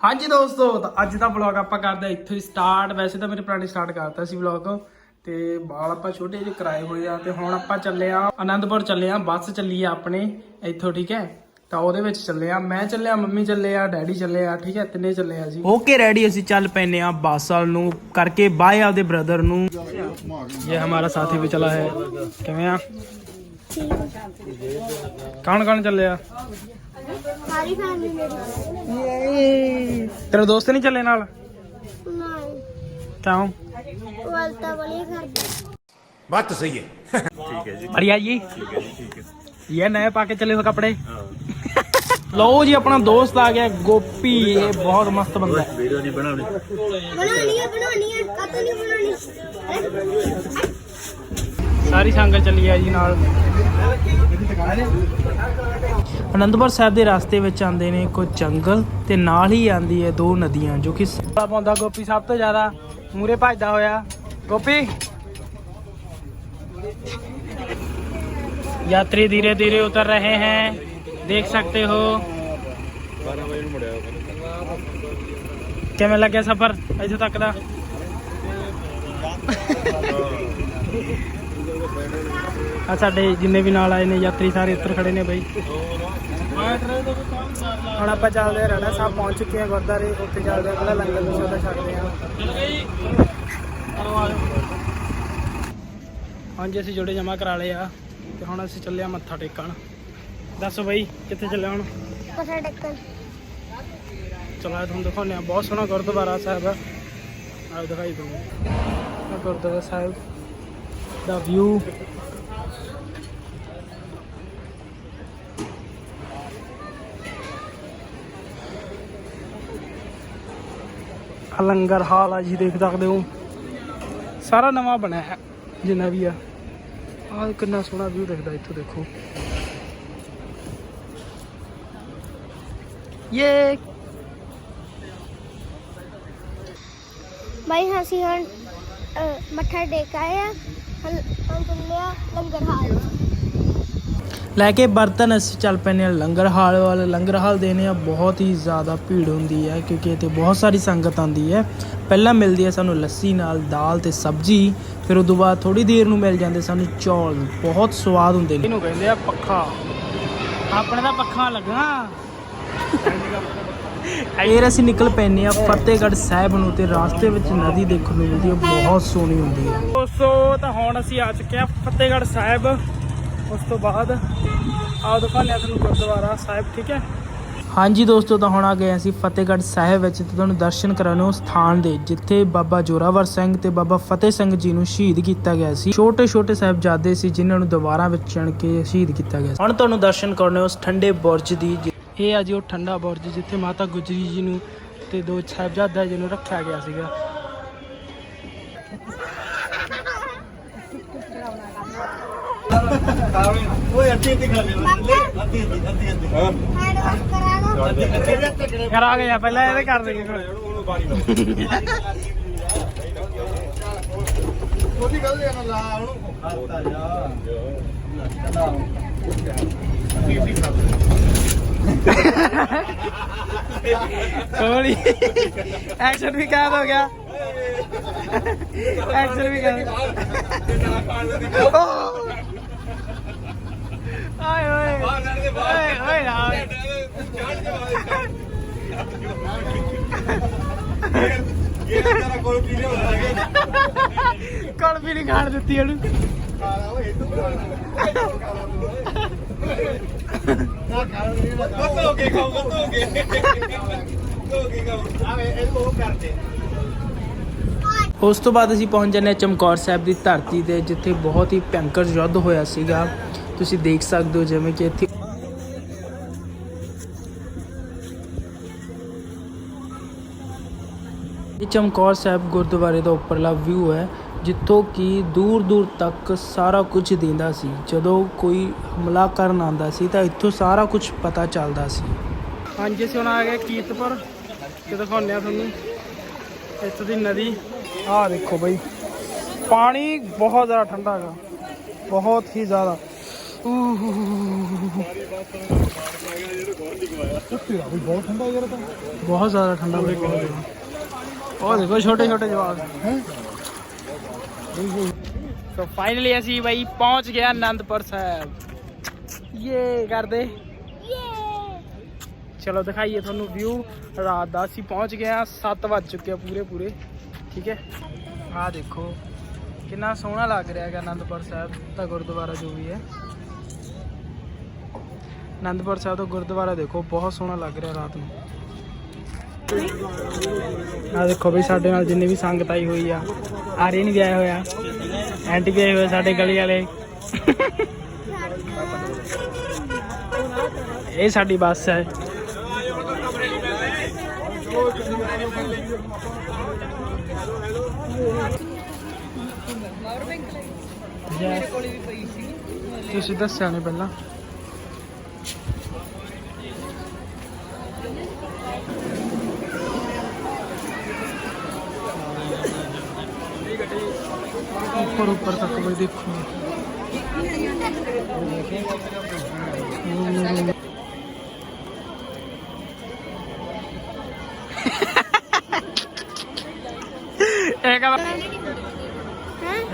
ਹਾਂਜੀ ਦੋਸਤੋ, ਤਾਂ ਅੱਜ ਦਾ ਵਲੌਗ ਆਪਾਂ ਕਰਦੇ ਹਾਂ ਇੱਥੋਂ ਹੀ ਸਟਾਰਟ ਵੈਸੇ ਤਾਂ ਮੇਰੇ ਪੁਰਾਣੇ ਸਟਾਰਟ ਕਰਤਾ ਸੀ ਵਲੌਗ ਤੇ ਬਾਲ ਆਪਾਂ ਛੋਟੇ ਜਿਹੇ ਕਰਾਏ ਹੋਏ ਆ, ਤੇ ਹੁਣ ਆਪਾਂ ਚੱਲੇ ਆ ਆਨੰਦਪੁਰ, ਚੱਲੇ ਆ ਬੱਸ ਚੱਲੀ ਆ ਆਪਣੇ ਇੱਥੋਂ, ਠੀਕ ਹੈ? ਤਾਂ ਉਹਦੇ ਵਿੱਚ ਚੱਲੇ ਆ ਮੈਂ ਚੱਲਿਆ, ਮੰਮੀ ਚੱਲੇ ਆ, ਡੈਡੀ ਚੱਲੇ ਆ, ਠੀਕ ਹੈ? ਤਿੰਨੇ ਚੱਲੇ ਆ ਜੀ। ਓਕੇ ਰੈਡੀ ਅਸੀਂ ਚੱਲ ਪੈਨੇ ਆ ਬੱਸ ਵਾਲ ਨੂੰ, ਕਰਕੇ ਬਾਏ ਆਪਦੇ ਬ੍ਰਦਰ ਨੂੰ। ਇਹ ਹਮਾਰਾ ਸਾਥੀ ਵੀ ਚਲਾ ਹੈ। ਕਿਵੇਂ ਆ? ਕੌਣ ਕੌਣ ਚੱਲੇ ਆ? ਸਾਰੀ ਫੈਮਿਲੀ ਮੇਰੀ ਤੇਰਾ ਦੋਸਤ ਨਹੀਂ ਚੱਲੇ ਨਾਲ ਨਹੀਂ ਕਿਉਂ ਵਲਤਾ ਬੜੀ ਕਰਦਾ बात तो सही है बढ़िया जी ये नए पाके चले हुए कपड़े लो जी अपना दोस्त आ गया गोपी ये बहुत मस्त बंदा है ਬਣਾਉਣੀ ਹੈ ਬਣਾਉਣੀ ਹੈ ਕਾਤੋਂ ਨਹੀਂ ਬਣਾਉਣੀ ਸਾਰੀ ਸੰਗਤ ਚੱਲੀ ਆ ਜੀ ਨਾਲ ਅਨੰਦਪੁਰ ਸਾਹਿਬ ਦੇ ਰਸਤੇ ਵਿੱਚ ਆਉਂਦੇ ਨੇ ਕੁਝ ਜੰਗਲ ਤੇ ਨਾਲ ਹੀ ਆਂਦੀ ਹੈ ਦੋ ਨਦੀਆਂ ਜੋ ਕਿ ਸਾਲਾ ਪਾਉਂਦਾ ਗੋਪੀ ਸਭ ਤੋਂ ਜ਼ਿਆਦਾ ਮੂਰੇ ਭੱਜਦਾ ਹੋਇਆ ਗੋਪੀ यात्री धीरे धीरे उतर रहे हैं देख सकते हो ਕਿਵੇਂ ਲੱਗਿਆ ਸਫ਼ਰ ਇੱਥੇ ਤੱਕ ਦਾ ਆ ਸਾਡੇ ਜਿੰਨੇ ਵੀ ਨਾਲ ਆਏ ਨੇ ਯਾਤਰੀ ਸਾਰੇ ਉੱਤਰ ਖੜੇ ਨੇ ਬਾਈ ਹੁਣ ਆਪਾਂ ਚੱਲਦੇ ਆ ਰਾਣਾ ਸਾਹਿਬ ਪਹੁੰਚ ਚੁੱਕੇ ਆ ਗੁਰਦਾਰੇ ਉੱਥੇ ਚੱਲਦੇ ਆ ਪਹਿਲਾਂ ਲੰਗਰ ਨੂੰ ਸਦਾ ਛਕਦੇ ਆ ਹਾਂਜੀ ਅਸੀਂ ਜੋੜੇ ਜਮਾ ਕਰਾ ਲਏ ਆ ਤੇ ਹੁਣ ਅਸੀਂ ਚੱਲੇ ਆ ਮੱਥਾ ਟੇਕਣ। ਦੱਸੋ ਬਾਈ ਕਿੱਥੇ ਚੱਲੇ ਹੁਣ? ਕਸਾ ਟੱਕਰ ਚਲੋ ਤੁਹਾਨੂੰ ਦਿਖਾਉਂਦੇ ਆ ਬਹੁਤ ਸੋਹਣਾ ਗੁਰਦੁਆਰਾ ਸਾਹਿਬ ਆ। ਆਹ ਦਿਖਾਈ ਤੁਹਾਨੂੰ ਗੁਰਦੁਆਰਾ ਸਾਹਿਬ ਦਾ ਵਿਊ ਲੰਗਰ ਹਾਲ ਆ ਜੀ ਦੇਖ ਸਕਦੇ ਹੋ। ਸਾਰਾ ਨਵਾਂ ਬਣਿਆ ਹੈ ਜਿੰਨਾ ਵੀ ਆ। ਆਹ ਕਿੰਨਾ ਸੋਹਣਾ ਵਿਊ ਦਿਖਦਾ ਇੱਥੋਂ ਦੇਖੋ। ਇਹ ਭਾਈ ਅਸੀਂ ਹੁਣ ਅ, ਮੱਥਾ ਟੇਕ ਆਏ ਆ। ਹੁਣ ਲੰਗਰ ਹਾਲ। ਲੈ ਕੇ ਬਰਤਨ ਅਸੀਂ ਚੱਲ ਪੈਨੇ ਆ ਲੰਗਰ ਹਾਲ ਵਾਲੇ। ਲੰਗਰ ਹਾਲ ਦੇਨੇ ਆ ਬਹੁਤ ਹੀ ਜ਼ਿਆਦਾ ਭੀੜ ਹੁੰਦੀ ਹੈ ਕਿਉਂਕਿ ਇੱਥੇ ਬਹੁਤ ਸਾਰੀ ਸੰਗਤ ਆਉਂਦੀ ਹੈ। ਪਹਿਲਾਂ ਮਿਲਦੀ ਹੈ ਸਾਨੂੰ ਲੱਸੀ ਨਾਲ ਦਾਲ ਤੇ ਸਬਜ਼ੀ ਫਿਰ ਉਦੋਂ ਬਾਅਦ ਥੋੜੀ ਦੇਰ ਨੂੰ ਮਿਲ ਜਾਂਦੇ ਸਾਨੂੰ ਚੌਲ। ਬਹੁਤ ਸਵਾਦ ਹੁੰਦੇ ਨੇ। ਇਹਨੂੰ ਕਹਿੰਦੇ ਆ ਪੱਖਾ। ਆਪਣੇ ਦਾ ਪੱਖਾ ਲੱਗਣਾ ਫੇਰ ਅਸੀਂ ਨਿਕਲ ਪੈਨੇ ਆ ਫਤਿਹਗੜ੍ਹ ਸਾਹਿਬ ਨੂੰ ਤੇ ਰਾਸਤੇ ਵਿੱਚ ਨਦੀ ਦੇਖਣ ਨੂੰ ਮਿਲਦੀ ਹੈ ਬਹੁਤ ਸੋਹਣੀ ਹੁੰਦੀ ਹੈ। ਦੋਸਤੋ ਤਾਂ ਹੁਣ ਅਸੀਂ ਆ ਚੁੱਕੇ ਆ ਫਤਿਹਗੜ੍ਹ ਸਾਹਿਬ। ਉਸ ਤੋਂ ਬਾਅਦ ਆਓ ਦਿਖਾਉਂਦੇ ਆ ਤੁਹਾਨੂੰ ਗੁਰਦੁਆਰਾ ਸਾਹਿਬ, ਠੀਕ ਹੈ? ਹਾਂਜੀ ਦੋਸਤੋ, ਤਾਂ ਹੁਣ ਆ ਗਏ ਅਸੀਂ ਫਤਿਹਗੜ੍ਹ ਸਾਹਿਬ ਵਿੱਚ ਤੇ ਤੁਹਾਨੂੰ ਦਰਸ਼ਨ ਕਰਾਉਣੇ ਉਸ ਸਥਾਨ ਦੇ, ਜਿੱਥੇ ਬਾਬਾ ਜੋਰਾਵਰ ਸਿੰਘ ਤੇ ਬਾਬਾ ਫਤਿਹ ਸਿੰਘ ਜੀ ਨੂੰ ਸ਼ਹੀਦ ਕੀਤਾ ਗਿਆ ਸੀ। ਛੋਟੇ ਛੋਟੇ ਸਾਹਿਬਜ਼ਾਦੇ ਸੀ ਜਿਨ੍ਹਾਂ ਨੂੰ ਦੁਬਾਰਾ ਵਿੱਚ ਚਣ ਕੇ ਸ਼ਹੀਦ ਕੀਤਾ ਗਿਆ ਸੀ। ਹੁਣ ਤੁਹਾਨੂੰ ਦਰਸ਼ਨ ਕਰਾਉਣੇ ਉਸ ਠੰਡੇ ਬੁਰਜ ਦੀ ਇਹ ਆ ਜੀ ਉਹ ਠੰਡਾ ਬੁਰਜ, ਜਿੱਥੇ ਮਾਤਾ ਗੁਜਰੀ ਜੀ ਨੂੰ ਤੇ ਦੋ ਸਾਹਿਬਜ਼ਾਦਾ ਜੀ ਨੂੰ ਰੱਖਿਆ ਗਿਆ ਸੀਗਾ। ਕਰਾ ਪਹਿਲਾਂ ਇਹਦੇ ਕਰ ਦੇਗੇ ਫਿਰ। ਕੋਲੀ ਐਕਸ਼ਨ ਵੀ ਕਾਦ ਹੋ ਗਿਆ? ਐਕਸ਼ਨ ਵੀ ਕਾਦ ਆਏ ਓਏ। ਓਏ ਓਏ ਨਾ ਕਣ ਵੀ ਨਹੀਂ ਖਾਣ ਦਿੱਤੀ ਇਹਨੂੰ ਉਸ ਤੋਂ ਬਾਅਦ ਅਸੀਂ ਪਹੁੰਚ ਜਾਂਦੇ ਹਾਂ ਚਮਕੌਰ ਸਾਹਿਬ ਦੀ ਧਰਤੀ ਤੇ ਜਿੱਥੇ ਬਹੁਤ ਹੀ ਭਿਅੰਕਰ ਯੁੱਧ ਹੋਇਆ ਸੀਗਾ। ਤੁਸੀਂ ਦੇਖ ਸਕਦੇ ਹੋ ਜਿਵੇਂ ਕਿ ਇੱਥੇ ਇਹ ਚਮਕੌਰ ਸਾਹਿਬ ਗੁਰਦੁਆਰੇ ਦਾ ਉੱਪਰਲਾ ਵਿਊ ਹੈ, ਜਿੱਥੋਂ ਕਿ ਦੂਰ ਦੂਰ ਤੱਕ ਸਾਰਾ ਕੁਝ ਦਿੰਦਾ ਸੀ। ਜਦੋਂ ਕੋਈ ਹਮਲਾ ਕਰਨ ਆਉਂਦਾ ਸੀ ਤਾਂ ਇੱਥੋਂ ਸਾਰਾ ਕੁਝ ਪਤਾ ਚੱਲਦਾ ਸੀ। ਹਾਂਜੀ, ਅਸੀਂ ਹੁਣ ਆ ਗਏ ਕੀਰਤਪੁਰ। ਤੇ ਦਿਖਾਉਂਦੇ ਆ ਤੁਹਾਨੂੰ। ਇੱਥੋਂ ਦੀ ਨਦੀ। ਆਹ ਦੇਖੋ ਬਈ। ਪਾਣੀ ਬਹੁਤ ਜ਼ਿਆਦਾ ਠੰਡਾ ਹੈਗਾ। ਬਹੁਤ ਹੀ ਜ਼ਿਆਦਾ। ਬਹੁਤ ਠੰਡਾ ਯਾਰ ਤਾਂ ਬਹੁਤ ਜ਼ਿਆਦਾ ਠੰਡਾ ਬਈ ਬਹੁਤ ਜ਼ਿਆਦਾ। ਉਹ ਦੇਖੋ ਛੋਟੇ ਛੋਟੇ ਜਵਾਕ। ਸੋ ਫਾਈਨਲੀ ਅਸੀਂ ਬਈ ਪਹੁੰਚ ਗਏ ਆਨੰਦਪੁਰ ਸਾਹਿਬ। ਇਹ ਕਰਦੇ। ਚਲੋ ਦਿਖਾਈਏ ਤੁਹਾਨੂੰ ਵਿਊ ਰਾਤ ਦਾ ਅਸੀਂ ਪਹੁੰਚ ਗਏ ਆ 7 ਵੱਜ ਚੁੱਕੇ ਆ ਪੂਰੇ ਪੂਰੇ। ਠੀਕ ਹੈ? ਆਹ ਦੇਖੋ, ਕਿੰਨਾ ਸੋਹਣਾ ਲੱਗ ਰਿਹਾ ਹੈਗਾ ਆਨੰਦਪੁਰ ਸਾਹਿਬ ਦਾ ਗੁਰਦੁਆਰਾ ਜੋ ਵੀ ਹੈ। ਆਨੰਦਪੁਰ ਸਾਹਿਬ ਦਾ ਗੁਰਦੁਆਰਾ ਦੇਖੋ ਬਹੁਤ ਸੋਹਣਾ ਲੱਗ ਰਿਹਾ ਰਾਤ ਨੂੰ। ਆ ਦੇਖੋ ਵੀ ਸਾਡੇ ਨਾਲ ਜਿੰਨੀ ਵੀ ਸੰਗਤ ਆਈ ਹੋਈ ਆ ਆਰੀਨ ਵੀ ਆਇਆ ਹੋਇਆ ਐਂਟੀ ਵੀ ਆਏ ਹੋਏ ਸਾਡੇ ਗਲੀ ਵਾਲੇ। ਇਹ ਸਾਡੀ ਬੱਸ ਹੈ। ਤੁਸੀਂ ਦੱਸਿਆ ਨਹੀਂ ਪਹਿਲਾਂ। ਉੱਪਰ ਉੱਪਰ ਤੱਕ ਵੀ ਦੇਖੋ।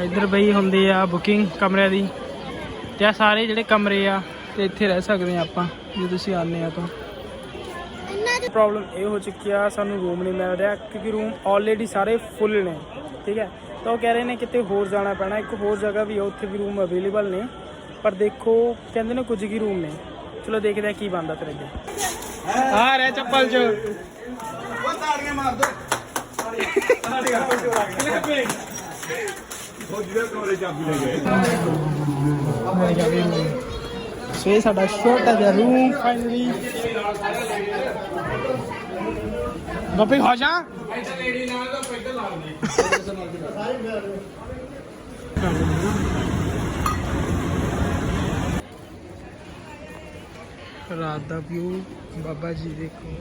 ਇੱਧਰ ਬਈ ਹੁੰਦੀ ਆ ਬੁਕਿੰਗ ਕਮਰਿਆਂ ਦੀ। ਤੇ ਆ ਸਾਰੇ ਜਿਹੜੇ ਕਮਰੇ ਆ ਤੇ ਇੱਥੇ ਰਹਿ ਸਕਦੇ ਆ ਆਪਾਂ ਜੇ ਤੁਸੀਂ ਆਨੇ ਆ ਤਾਂ। ਕੁ- ਪ੍ਰੋਬਲਮ ਇਹ ਹੋ ਚੁੱਕੀ ਆ ਸਾਨੂੰ ਰੂਮ ਨਹੀਂ ਮਿਲ ਰਿਹਾ ਕਿਉਂਕਿ ਰੂਮ ਆਲਰੇਡੀ ਸਾਰੇ ਫੁੱਲ ਨੇ ਠੀਕ ਹੈ? ਤਾਂ ਉਹ ਕਹਿ ਰਹੇ ਨੇ ਕਿਤੇ ਹੋਰ ਜਾਣਾ ਪੈਣਾ ਇੱਕ ਹੋਰ ਜਗ੍ਹਾ ਵੀ ਆ ਉੱਥੇ ਵੀ ਰੂਮ ਅਵੇਲੇਬਲ ਨੇ। ਪਰ ਦੇਖੋ ਕਹਿੰਦੇ ਨੇ ਕੁਝ ਕੀ ਰੂਮ ਨੇ। ਚਲੋ ਦੇਖਦੇ ਆ ਕੀ ਬਣਦਾ ਫਿਰ ਅੱਗੇ। ਆ ਰਿਹਾ ਚੱਪਲ ਚ। ਸੋ ਇਹ ਸਾਡਾ ਛੋਟਾ ਜਿਹਾ ਰੂਮ ਫਾਈਨਲੀ ਗੱਪੀ ਖਾ ਜਾ। ਰਾਤ ਦਾ ਵਿਊ ਬਾਬਾ ਜੀ ਦੇਖੋ